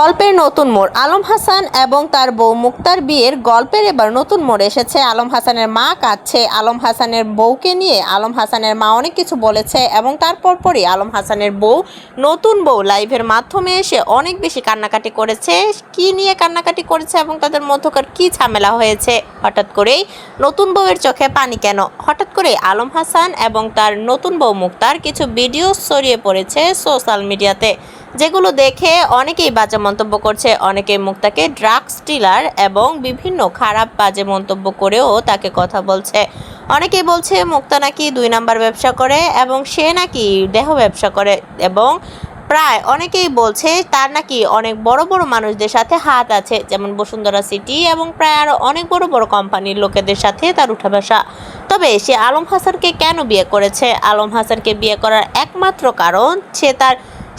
গল্পের নতুন মোড়। আলম হাসান এবং তার বউ মুক্তার বিয়ের গল্পের এবার নতুন মোড় এসেছে। আলম হাসানের মা কাঁদছে। আলম হাসানের বউকে নিয়ে আলম হাসানের মা অনেক কিছু বলেছে এবং তারপর পরই আলম হাসানের বউ নতুন বউ লাইভের মাধ্যমে এসে অনেক বেশি কান্নাকাটি করেছে। কি নিয়ে কান্নাকাটি করেছে এবং তাদের মধ্যকার কি ঝামেলা হয়েছে? হঠাৎ করেই নতুন বউয়ের চোখে পানি কেন? হঠাৎ করে আলম হাসান এবং তার নতুন বউ মুক্তার কিছু ভিডিও ছড়িয়ে পড়েছে সোশ্যাল মিডিয়াতে। যেগুলো দেখে অনেকেই বাজে মন্তব্য করছে। অনেকে মুক্তাকে ড্রাগস ডিলার এবং বিভিন্ন খারাপ বাজে মন্তব্য করেও তাকে কথা বলছে। অনেকেই বলছে মুক্তা নাকি দুই নাম্বার ব্যবসা করে এবং সে নাকি দেহ ব্যবসা করে এবং প্রায় অনেকেই বলছে তার নাকি অনেক বড় বড় মানুষদের সাথে হাত আছে, যেমন বসুন্ধরা সিটি এবং প্রায় আরও অনেক বড় বড় কোম্পানির লোকেদের সাথে তার উঠা বসা তবে সে আলম হাসানকে কেন বিয়ে করেছে? আলম হাসানকে বিয়ে করার একমাত্র কারণ সে তার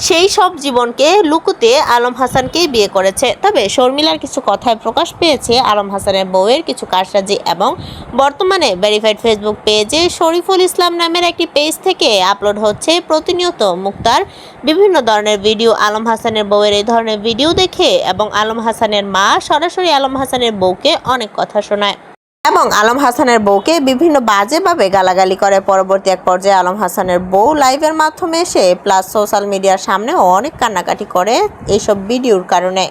সেই সব জীবনকে লুকুতে আলম হাসানকেই বিয়ে করেছে। তবে শর্মিলার কিছু কথায় প্রকাশ পেয়েছে আলম হাসানের বউয়ের কিছু কারসাজি এবং বর্তমানে ভেরিফাইড ফেসবুক পেজে শরীফুল ইসলাম নামের একটি পেজ থেকে আপলোড হচ্ছে প্রতিনিয়ত মুক্তার বিভিন্ন ধরনের ভিডিও আলম হাসানের বউয়ের এই ধরনের ভিডিও দেখে এবং আলম হাসানের মা সরাসরি আলম হাসানের বউকে অনেক কথা শোনায়। এবং আলম হাসানের বউকে বিভিন্ন বাজেভাবে গালাগালি করে। পরবর্তী এক পর্যায়ে আলম হাসানের বউ লাইভের মাধ্যমে এসে প্লাস সোশ্যাল মিডিয়ার সামনেও অনেক কান্নাকাটি করে এইসব ভিডিওর কারণে।